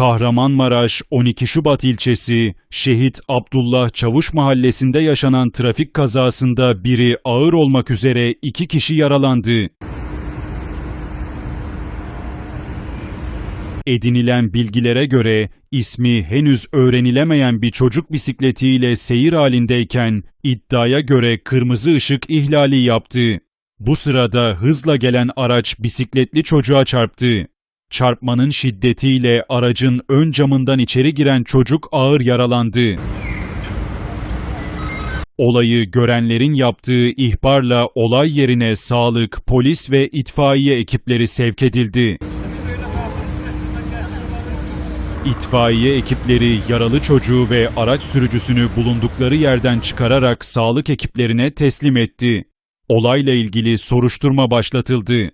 Kahramanmaraş 12 Şubat ilçesi Şehit Abdullah Çavuş mahallesinde yaşanan trafik kazasında biri ağır olmak üzere iki kişi yaralandı. Edinilen bilgilere göre ismi henüz öğrenilemeyen bir çocuk bisikletiyle seyir halindeyken iddiaya göre kırmızı ışık ihlali yaptı. Bu sırada hızla gelen araç bisikletli çocuğa çarptı. Çarpmanın şiddetiyle aracın ön camından içeri giren çocuk ağır yaralandı. Olayı görenlerin yaptığı ihbarla olay yerine sağlık, polis ve itfaiye ekipleri sevk edildi. İtfaiye ekipleri yaralı çocuğu ve araç sürücüsünü bulundukları yerden çıkararak sağlık ekiplerine teslim etti. Olayla ilgili soruşturma başlatıldı.